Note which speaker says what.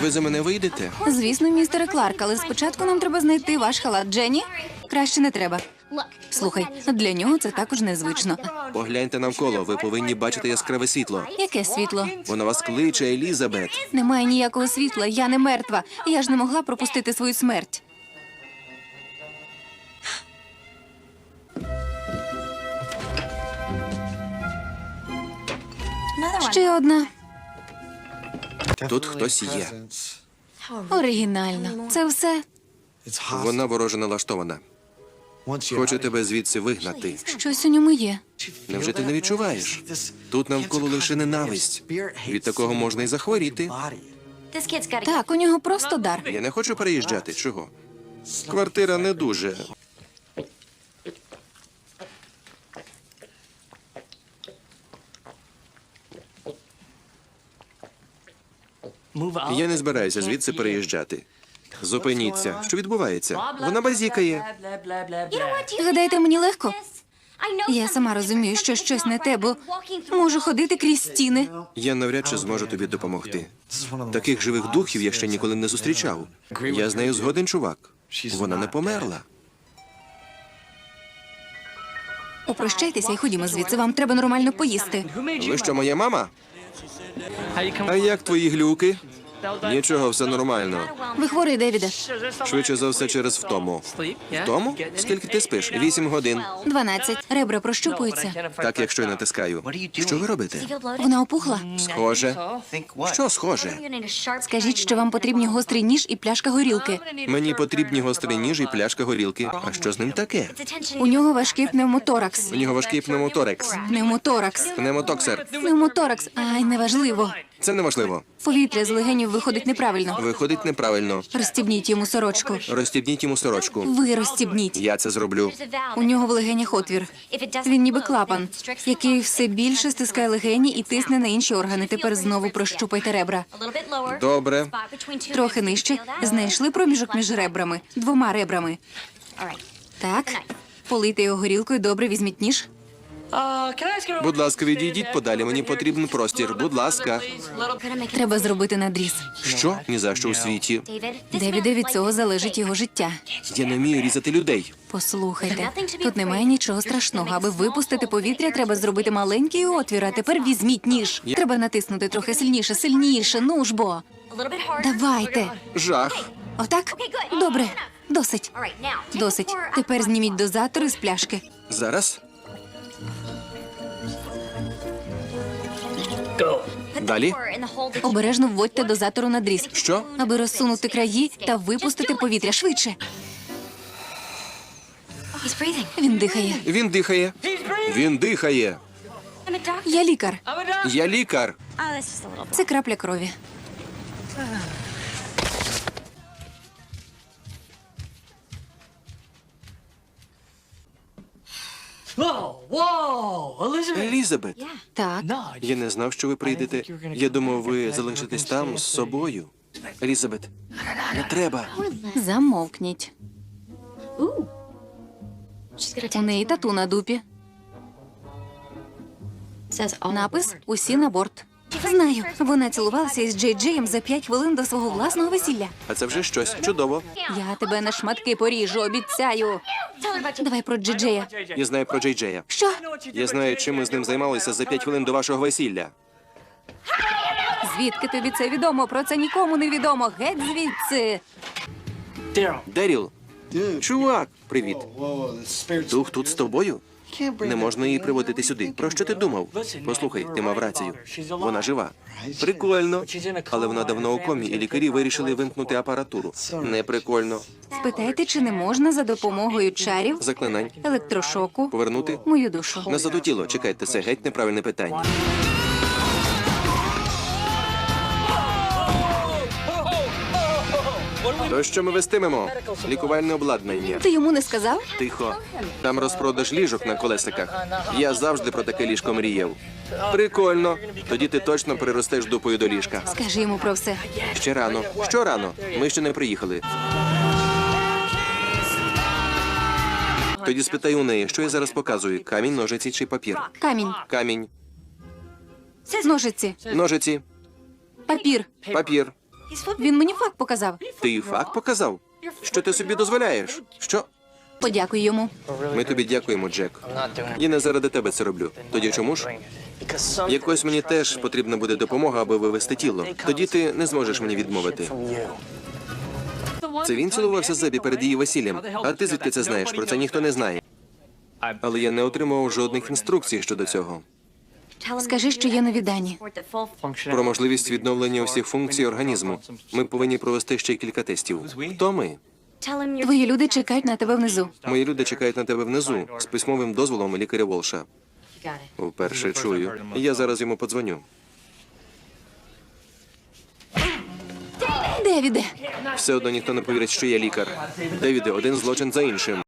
Speaker 1: Ви за мене вийдете?
Speaker 2: Звісно, містере Кларк, але спочатку нам треба знайти ваш халат. Дженні? Краще не треба. Слухай, для нього це також незвично.
Speaker 1: Погляньте навколо, ви повинні бачити яскраве світло.
Speaker 2: Яке світло?
Speaker 1: Воно вас кличе, Елізабет.
Speaker 2: Немає ніякого світла, я не мертва. Я ж не могла пропустити свою смерть. Ще одна.
Speaker 1: Тут хтось є.
Speaker 2: Оригінально. Це все.
Speaker 1: Вона вороже налаштована. Хоче тебе звідси вигнати.
Speaker 2: Щось у ньому є.
Speaker 1: Невже ти не відчуваєш? Тут навколо лише ненависть. Від такого можна й захворіти.
Speaker 2: Так, у нього просто дар.
Speaker 1: Я не хочу переїжджати. Чого? Квартира не дуже. Я не збираюся звідси переїжджати. Зупиніться. Що відбувається? Вона базікає.
Speaker 2: Гадаєте, мені легко? Я сама розумію, що щось не те, бо можу ходити крізь стіни.
Speaker 1: Я навряд чи зможу тобі допомогти. Таких живих духів я ще ніколи не зустрічав. Я з нею згоден, чувак. Вона не померла.
Speaker 2: Попрощайтеся і ходімо звідси. Вам треба нормально поїсти.
Speaker 1: Ви що, моя мама? А як твої глюки? Нічого, все нормально.
Speaker 2: Ви хворий, Девіде.
Speaker 1: Швидше за все через втому. Втому? Скільки ти спиш? Вісім годин.
Speaker 2: Дванадцять. Ребра прощупуються.
Speaker 1: Так, якщо я натискаю. Що ви робите?
Speaker 2: Вона опухла.
Speaker 1: Схоже. Що схоже?
Speaker 2: Скажіть, що вам потрібні гострий ніж і пляшка горілки.
Speaker 1: Мені потрібні гострий ніж і пляшка горілки. А що з ним таке?
Speaker 2: У нього важкий пневмоторакс.
Speaker 1: У нього важкий пневмоторекс.
Speaker 2: Пневмоторакс.
Speaker 1: Пневмотоксер.
Speaker 2: Пневмоторакс. Ай, неважливо.
Speaker 1: Це неважливо.
Speaker 2: Повітря з легенів виходить неправильно.
Speaker 1: Виходить неправильно.
Speaker 2: Розстібніть йому сорочку.
Speaker 1: Розстібніть йому сорочку.
Speaker 2: Ви розстібніть.
Speaker 1: Я це зроблю.
Speaker 2: У нього в легенях отвір. Він ніби клапан, який все більше стискає легені і тисне на інші органи. Тепер знову прощупайте ребра.
Speaker 1: Добре.
Speaker 2: Трохи нижче. Знайшли проміжок між ребрами, двома ребрами. Так. Полийте його горілкою, добре, візьміть ніж.
Speaker 1: Будь ласка, відійдіть подалі. Мені потрібен простір. Будь ласка.
Speaker 2: Треба зробити надріз.
Speaker 1: Що? Ні за що у світі.
Speaker 2: Девіде від цього залежить його життя.
Speaker 1: Я не вмію різати людей.
Speaker 2: Послухайте, тут немає нічого страшного. Аби випустити повітря, треба зробити маленький отвір. А тепер візьміть ніж. Треба натиснути трохи сильніше, сильніше. Ну ж бо. Давайте.
Speaker 1: Жах.
Speaker 2: Отак? Добре. Досить. Досить. Тепер зніміть дозатор із пляшки.
Speaker 1: Зараз. Далі.
Speaker 2: Обережно вводьте дозатор у надріз.
Speaker 1: Що?
Speaker 2: Аби розсунути краї та випустити повітря швидше. Він дихає.
Speaker 1: Він дихає. Він дихає.
Speaker 2: Я лікар.
Speaker 1: Я лікар.
Speaker 2: Це крапля крові.
Speaker 1: Елізабет.
Speaker 2: Так.
Speaker 1: Я не знав, що ви прийдете. Я думав, ви залишитесь там з собою. Елізабет, не треба.
Speaker 2: Замовкніть. У неї тату на дупі. Напис усі на борт. Знаю, вона цілувалася із Джей Джеєм за п'ять хвилин до свого власного весілля.
Speaker 1: А це вже щось чудово.
Speaker 2: Я тебе на шматки поріжу, обіцяю. Давай про Джей Джея.
Speaker 1: Я знаю про Джей Джея.
Speaker 2: Що?
Speaker 1: Я знаю, чим ми з ним займалися за п'ять хвилин до вашого весілля.
Speaker 2: Звідки тобі це відомо? Про це нікому не відомо. Геть звідси.
Speaker 1: Деріл, чувак, привіт. Дух тут з тобою? Не можна її приводити сюди. Про що ти думав? Послухай, ти мав рацію. Вона жива. Прикольно. Але вона давно у комі, і лікарі вирішили вимкнути апаратуру. Не прикольно.
Speaker 2: Спитайте, чи не можна за допомогою чарів,
Speaker 1: Заклинань.
Speaker 2: електрошоку,
Speaker 1: Повернути?
Speaker 2: мою душу.
Speaker 1: Назад задутіло. тіло. Чекайте, це геть неправильне питання. То що ми вестимемо? Лікувальне обладнання.
Speaker 2: Ти йому не сказав?
Speaker 1: Тихо. Там розпродаж ліжок на колесиках. Я завжди про таке ліжко мріяв. Прикольно. Тоді ти точно приростеш дупою до ліжка.
Speaker 2: Скажи йому про все.
Speaker 1: Ще рано. Що рано? Ми ще не приїхали. Тоді спитай у неї, що я зараз показую: камінь, ножиці чи папір.
Speaker 2: Камінь.
Speaker 1: Камінь.
Speaker 2: Ножиці,
Speaker 1: Ножиці,
Speaker 2: папір.
Speaker 1: папір.
Speaker 2: Він мені факт показав.
Speaker 1: Ти факт показав? Що ти собі дозволяєш? Що?
Speaker 2: Подякуй йому.
Speaker 1: Ми тобі дякуємо, Джек. Я не заради тебе це роблю. Тоді чому ж? Якось мені теж потрібна буде допомога, аби вивести тіло. Тоді ти не зможеш мені відмовити. Це він цілувався з Зебі перед її весіллям. А ти звідки це знаєш? Про це ніхто не знає. Але я не отримував жодних інструкцій щодо цього.
Speaker 2: Скажи, що є нові дані.
Speaker 1: Про можливість відновлення усіх функцій організму. Ми повинні провести ще кілька тестів. Хто ми?
Speaker 2: Твої люди чекають на тебе внизу.
Speaker 1: Мої люди чекають на тебе внизу з письмовим дозволом лікаря Волша. Вперше чую. Я зараз йому подзвоню.
Speaker 2: Девіде,
Speaker 1: Все одно ніхто не повірить, що я лікар. Девіде, один злочин за іншим.